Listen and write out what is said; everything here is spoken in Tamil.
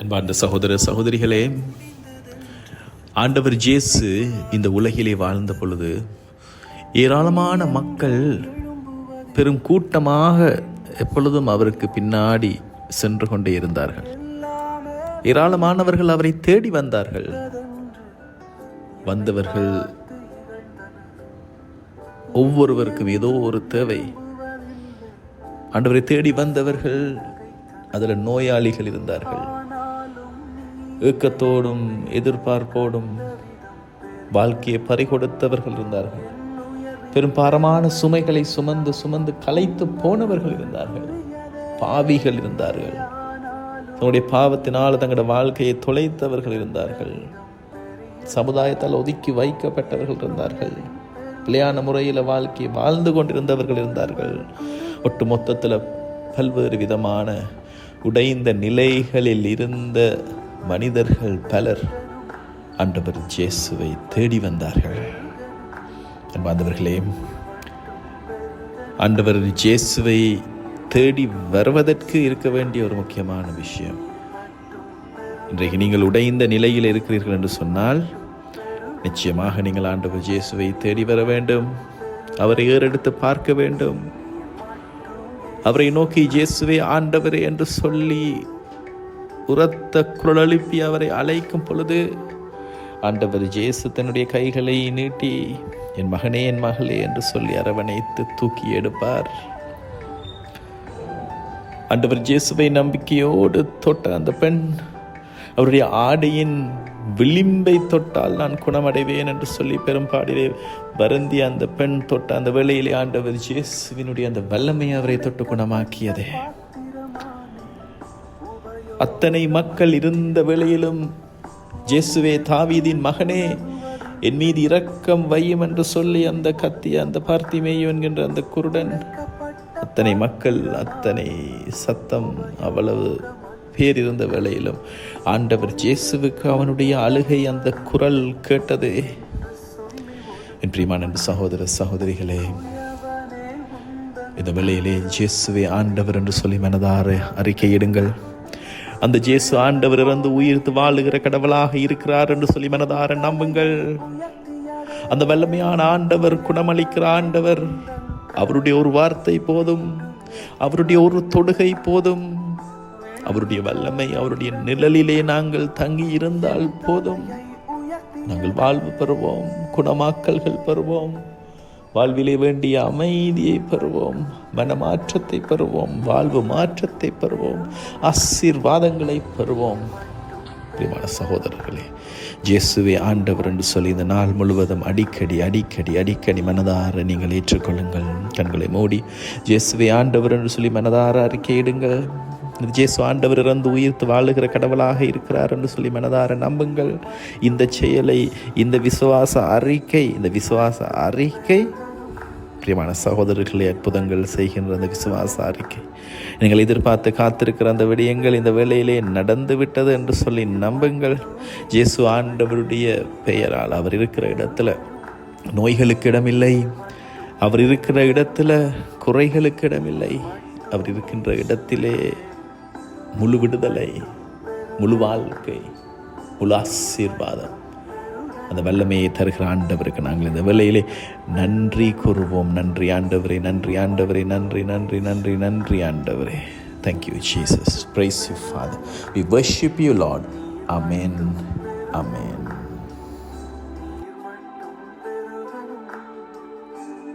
அன்பார்ந்த சகோதர சகோதரிகளே ஆண்டவர் ஜேசு இந்த உலகிலே வாழ்ந்த பொழுது ஏராளமான மக்கள் பெரும் கூட்டமாக எப்பொழுதும் அவருக்கு பின்னாடி சென்று கொண்டே இருந்தார்கள். ஏராளமானவர்கள் அவரை தேடி வந்தார்கள். வந்தவர்கள் ஒவ்வொருவருக்கும் ஏதோ ஒரு தேவை. ஆண்டவரை தேடி வந்தவர்கள் அதில் நோயாளிகள் இருந்தார்கள். ஏக்கத்தோடும் எதிர்பார்ப்போடும் வாழ்க்கையை பறிகொடுத்தவர்கள் இருந்தார்கள். பெரும் பாரமான சுமைகளை சுமந்து சுமந்து கலைத்து போனவர்கள் இருந்தார்கள். பாவிகள் இருந்தார்கள். தன்னுடைய பாவத்தினால் தங்களுடைய வாழ்க்கையை தொலைத்தவர்கள் இருந்தார்கள். சமுதாயத்தால் ஒதுக்கி வைக்கப்பட்டவர்கள் இருந்தார்கள். பிள்ளையான முறையில் வாழ்க்கையை வாழ்ந்து கொண்டிருந்தவர்கள் இருந்தார்கள். ஒட்டு மொத்தத்தில் பல்வேறு விதமான உடைந்த நிலைகளில் இருந்த மனிதர்கள் பலர் ஆண்டவர் ஜேசுவை தேடி வந்தார்கள். அன்பாந்தவர்களே ஆண்டவர் ஜேசுவை தேடி வருவதற்கு இருக்க வேண்டிய ஒரு முக்கியமான விஷயம் இன்றைக்கு நீங்கள் உடைந்த நிலையில் இருக்கிறீர்கள் என்று சொன்னால் நிச்சயமாக நீங்கள் ஆண்டவர் ஜேசுவை தேடி வர வேண்டும் அவரை ஏறெடுத்து பார்க்க வேண்டும் அவரை நோக்கி ஜேசுவை ஆண்டவரே என்று சொல்லி உரத்த குரல் எழுப்பி அவரை அழைக்கும் பொழுது ஆண்டவர் ஜேசு தன்னுடைய கைகளை நீட்டி என் மகனே என் மகளே என்று சொல்லி அரவணைத்து தூக்கி எடுப்பார். ஆண்டவர் ஜேசுவை நம்பிக்கையோடு தொட்ட அந்த பெண் அவருடைய ஆடையின் விளிம்பை தொட்டால் நான் குணமடைவேன் என்று சொல்லி பெரும்பாடிலே வருந்தி அந்த பெண் தொட்ட அந்த வேளையிலே ஆண்டவர் ஜேசுவினுடைய அந்த வல்லமை அவரை தொட்டு குணமாக்கியதே. அத்தனை மக்கள் இருந்த வேளையிலும் ஜேசுவே தாவீதின் மகனே என் மீது இரக்கம் வையும் என்று சொல்லி அந்த கத்தி அந்த பார்த்திமேயு என்கின்ற அந்த குருடன் அத்தனை மக்கள் அத்தனை சத்தம் அவ்வளவு பேர் இருந்த வேளையிலும் ஆண்டவர் ஜேசுவுக்கு அவனுடைய அழுகை அந்த குரல் கேட்டது. என் பிரியமான சகோதர சகோதரிகளே இந்த வேளையிலே ஜேசுவே ஆண்டவர் என்று சொல்லி மனதார அறிக்கையிடுங்கள். அந்த ஜேசு ஆண்டவர் இறந்து உயிர்த்து வாழுகிற கடவுளாக இருக்கிறார் என்று சொல்லி மனதார நம்புங்கள். அந்த வல்லமையான ஆண்டவர் குணமளிக்கிற ஆண்டவர் அவருடைய ஒரு வார்த்தை போதும் அவருடைய ஒரு தொடுகை போதும் அவருடைய வல்லமை அவருடைய நிழலிலே நாங்கள் தங்கி இருந்தால் போதும். நாங்கள் வாழ்வு பெறுவோம் குணமாக்கல்கள் பெறுவோம். வாழ்விலே வேண்டிய அமைதியை பெறுவோம் மனமாற்றத்தை பெறுவோம் வாழ்வு மாற்றத்தை பெறுவோம் ஆசீர்வாதங்களை பெறுவோம். பிரியமான சகோதரர்களே ஜேசுவே ஆண்டவர் என்று சொல்லி இந்த நாள் முழுவதும் அடிக்கடி அடிக்கடி அடிக்கடி மனதார நீங்கள் ஏற்றுக்கொள்ளுங்கள். கண்களை மூடி ஜேசுவே ஆண்டவர் என்று சொல்லி மனதார அறிக்கையிடுங்கள். ஜேசு ஆண்டவர் இறந்து உயிர்த்து வாழுகிற கடவுளாக இருக்கிறார் என்று சொல்லி மனதார நம்புங்கள். இந்த செயலை இந்த விசுவாச அறிக்கை இந்த விசுவாச அறிக்கை. பிரியமான சகோதரர்களை அற்புதங்கள் செய்கின்ற அந்த விசுவாச அறிக்கை. நீங்கள் எதிர்பார்த்து காத்திருக்கிற அந்த விடயங்கள் இந்த வேலையிலே நடந்து விட்டது என்று சொல்லி நம்புங்கள். ஜேசு ஆண்டவருடைய பெயரால் அவர் இருக்கிற இடத்துல நோய்களுக்கு இடமில்லை. அவர் இருக்கிற இடத்துல குறைகளுக்கு இடமில்லை. அவர் இருக்கின்ற இடத்திலே முழு விடுதலை முழு வாழ்க்கை முழு ஆசீர்வாதம் அந்த வல்லமையை தருகிற ஆண்டவருக்கு நாங்கள் இந்த வேலையிலே நன்றி கூறுவோம். நன்றி ஆண்டவரே நன்றி ஆண்டவரே நன்றி நன்றி நன்றி நன்றி ஆண்டவரே. Thank you Jesus praise you father we worship you lord amen amen